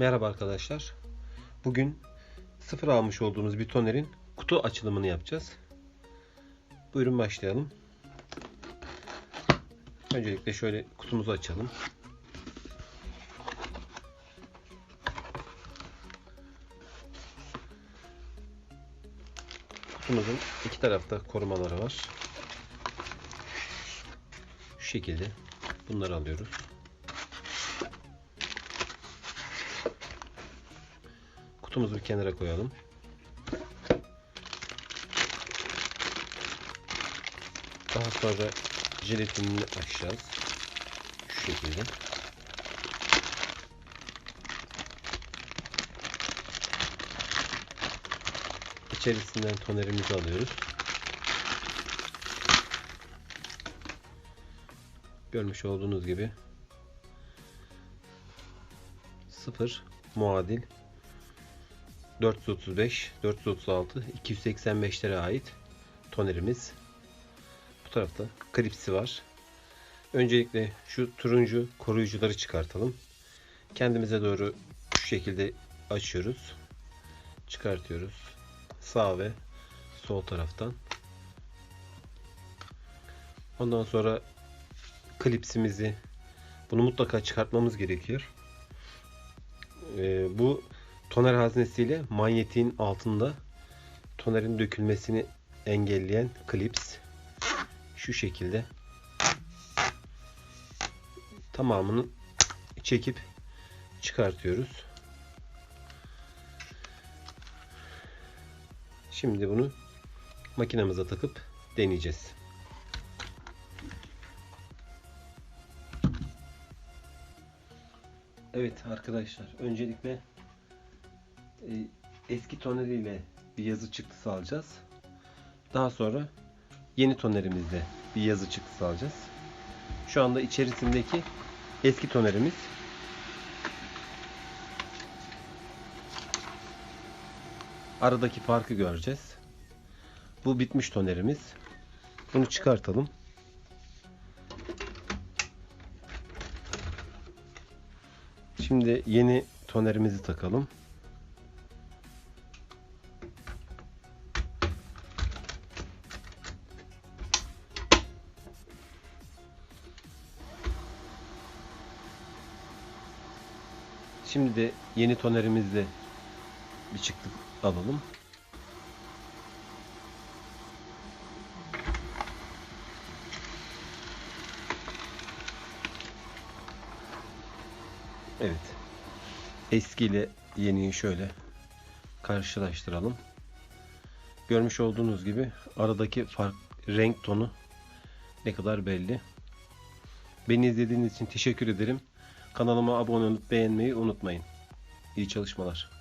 Merhaba arkadaşlar. Bugün sıfır almış olduğumuz bir tonerin kutu açılımını yapacağız. Buyurun başlayalım. Öncelikle şöyle kutumuzu açalım. Kutumuzun iki tarafta korumaları var. Şu şekilde bunları alıyoruz. Kutumuzu bir kenara koyalım. Daha sonra jelatinini açacağız. Şu şekilde. İçerisinden tonerimizi alıyoruz. Görmüş olduğunuz gibi 0 muadil 435, 436, 285'lere ait tonerimiz. Bu tarafta klipsi var. Öncelikle şu turuncu koruyucuları çıkartalım. Kendimize doğru şu şekilde açıyoruz. Çıkartıyoruz. Sağ ve sol taraftan. Ondan sonra klipsimizi bunu mutlaka çıkartmamız gerekiyor. Ee, bu toner haznesiyle manyetin altında tonerin dökülmesini engelleyen klips şu şekilde tamamını çekip çıkartıyoruz. Şimdi bunu makinemize takıp deneyeceğiz. Evet arkadaşlar öncelikle eski toneriyle bir yazı çıktısı alacağız. Daha sonra yeni tonerimizde bir yazı çıktısı alacağız. Şu anda içerisindeki eski tonerimiz. Aradaki farkı göreceğiz. Bu bitmiş tonerimiz. Bunu çıkartalım. Şimdi yeni tonerimizi takalım. Şimdi de yeni tonerimizle bir çıktı alalım. Evet. Eski ile yeniyi şöyle karşılaştıralım. Görmüş olduğunuz gibi aradaki fark renk tonu ne kadar belli. Beni izlediğiniz için teşekkür ederim. Kanalıma abone olup beğenmeyi unutmayın. İyi çalışmalar.